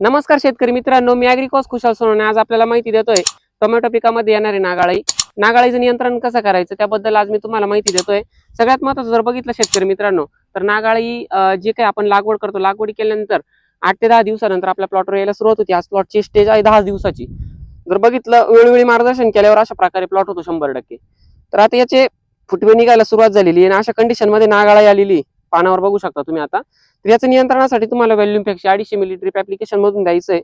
नमस्कार शेतकरी मित्रांनो मी अॅग्रिकॉस कुशाल सोनवणे. आज आपल्याला माहिती देतोय टोमॅटो पिकामध्ये येणारे नागाळी. नागाळीचं नियंत्रण कसं करायचं त्याबद्दल आज मी तुम्हाला माहिती देतोय. सगळ्यात महत्वाचं जर बघितलं शेतकरी मित्रांनो तर नागाळी जे काही आपण लागवड करतो लागवडी केल्यानंतर आठ ते दहा दिवसानंतर आपल्या प्लॉटवर यायला सुरुवात होती. आज प्लॉटची स्टेज आहे दहा दिवसाची. जर बघितलं वेळोवेळी मार्गदर्शन केल्यावर अशा प्रकारे प्लॉट होतो शंभर टक्के. तर आता याचे फुटवे निघायला सुरुवात झालेली आणि अशा कंडिशनमध्ये नागाळी आलेली पानावर बघू शकता तुम्ही आता. तर याचं नियंत्रणासाठी तुम्हाला व्हॅल्युमपेक्षा अडीचशे मिली ड्रीप ऍप्लिकेशन मधून द्यायचंय.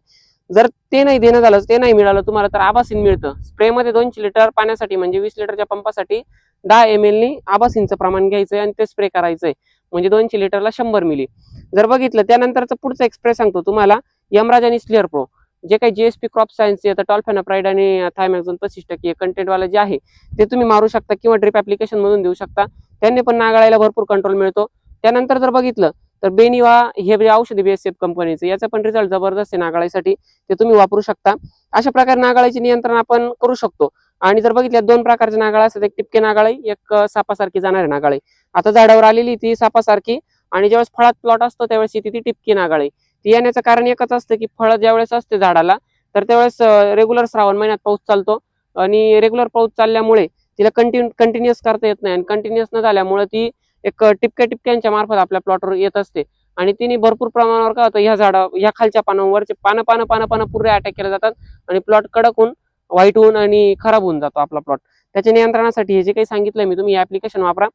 जर ते नाही देणं झालं ते नाही मिळालं तुम्हाला तर आबासीन मिळतं. स्प्रेमध्ये दोनशे लिटर पाण्यासाठी म्हणजे वीस लिटरच्या पंपासाठी दहा एम एल नी आबासीनचं प्रमाण घ्यायचंय आणि ते स्प्रे करायचंय. म्हणजे दोनशे लिटरला शंभर मिली जर बघितलं त्यानंतरचं पुढचं एक्सप्रेस सांगतो तुम्हाला यमराज आणि स्लिअर प्रो जे काही जीएसपी क्रॉप सायन्स येतं टॉल्फेनोप्राईड आणि थायमॅक्झोन पस्तीस टक्के कंटेंटवालं जे आहे ते तुम्ही मारू शकता किंवा ड्रिप ऍप्लिकेशन मधून देऊ शकता. त्यांनी पण नागाळायला भरपूर कंट्रोल मिळतो. त्यानंतर जर बघितलं तर बेनिवा हे जे औषधी बीएसएफ कंपनीचं याचा पण रिझल्ट जबरदस्त आहे नागाळीसाठी ते तुम्ही वापरू शकता. अशा प्रकारे नागाळीचे नियंत्रण आपण करू शकतो. आणि जर बघितलं दोन प्रकारचे नागाळ असतात. एक टिपके नागाळी एक सापासारखी जाणारी नागाळी. आता झाडावर आलेली ती सापासारखी आणि ज्यावेळेस फळात प्लॉट असतो त्यावेळेस ती ती टिपकी नागाळी. ती येण्याचं कारण एकच असतं की फळ ज्यावेळेस असते झाडाला तर त्यावेळेस रेग्युलर श्रावण महिन्यात पाऊस चालतो. आणि रेग्युलर पाऊस चालल्यामुळे तिला कंटिन्यू कंटिन्युअस करता येत नाही. आणि कंटिन्युअस न झाल्यामुळे ती एक टिपक्या टिपक्यांच्या मार्फत आपल्या प्लॉटवर येत असते. आणि तिने भरपूर प्रमाणावर काय होतं ह्या झाडा ह्या खालच्या पानांवरचे पानं पानं पानं पानं पुरे अटॅक केले जातात आणि प्लॉट कडक होऊन वाईट होऊन आणि खराब होऊन जातो आपला प्लॉट त्याच्या नियंत्रणासाठी हे जे काही सांगितलंय मी तुम्ही ऍप्लिकेशन वापरा.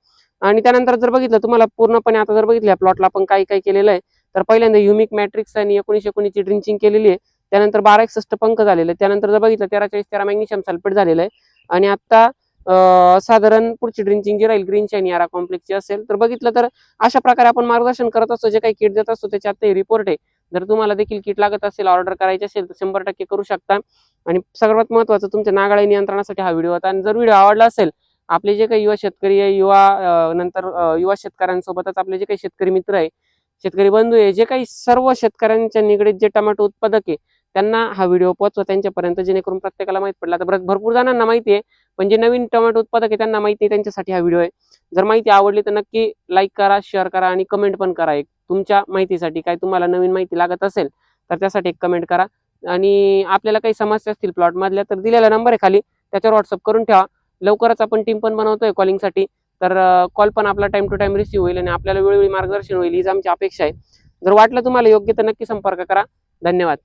आणि त्यानंतर जर बघितलं तुम्हाला पूर्णपणे आता जर बघितलं प्लॉटला आपण काही काही केलेलं आहे तर पहिल्यांदा युमिक मॅट्रिक्स आणि एकोणीशे एकोणीसची ड्रिंचिंग केलेली आहे. त्यानंतर बारा एकसष्ट पंख झालेले त्यानंतर जर बघितलं तेरा चाळीस तेरा मॅग्नेशियम सल्फेट झालेलं आहे. आणि आता साधारण पुढची ड्रिंचिंग जी राहील ग्रीन शाईन यारा कॉम्प्लेक्सची असेल तर बघितलं तर अशा प्रकारे आपण मार्गदर्शन करत असतो जे काही किट देत असतो त्याच्यात रिपोर्ट आहे. जर तुम्हाला देखील किट लागत असेल ऑर्डर करायची असेल तर शंभर टक्के करू शकता. आणि सर्वात महत्वाचं तुमच्या नागाळी नियंत्रणासाठी हा व्हिडिओ होता. आणि जर व्हिडिओ आवडला असेल आपले जे काही युवा शेतकरी आहे युवा नंतर युवा शेतकऱ्यांसोबतच आपले जे काही शेतकरी मित्र आहे शेतकरी बंधू आहे जे काही सर्व शेतकऱ्यांच्या निगडीत जे टोमॅटो उत्पादक आहे त्यांना हा व्हिडिओ पोहोचवा त्यांच्यापर्यंत जेणेकरून प्रत्येकाला माहीत पडला. तर भरपूर जणांना माहिती आहे पण जे नवीन टोमॅटो उत्पादक आहे त्यांना माहिती आहे त्यांच्यासाठी हा व्हिडिओ आहे. जर माहिती आवडली तर नक्की लाईक करा शेअर करा आणि कमेंट पण करा एक. तुमच्या माहितीसाठी काय तुम्हाला नवीन माहिती लागत असेल तर त्यासाठी एक कमेंट करा. आणि आपल्याला काही समस्या असतील प्लॉट मधल्या तर दिलेला नंबर आहे खाली. त्याच्यावर व्हॉट्सअप करून ठेवा. लवकरच आपण टीम पण बनवतोय कॉलिंगसाठी तर कॉल पण आपला टाइम टू टाइम रिसिव्ह होईल आणि आपल्याला वेळोवेळी मार्गदर्शन होईल हीच आमची अपेक्षा आहे. जर वाटलं तुम्हाला योग्य तर नक्की संपर्क करा. धन्यवाद.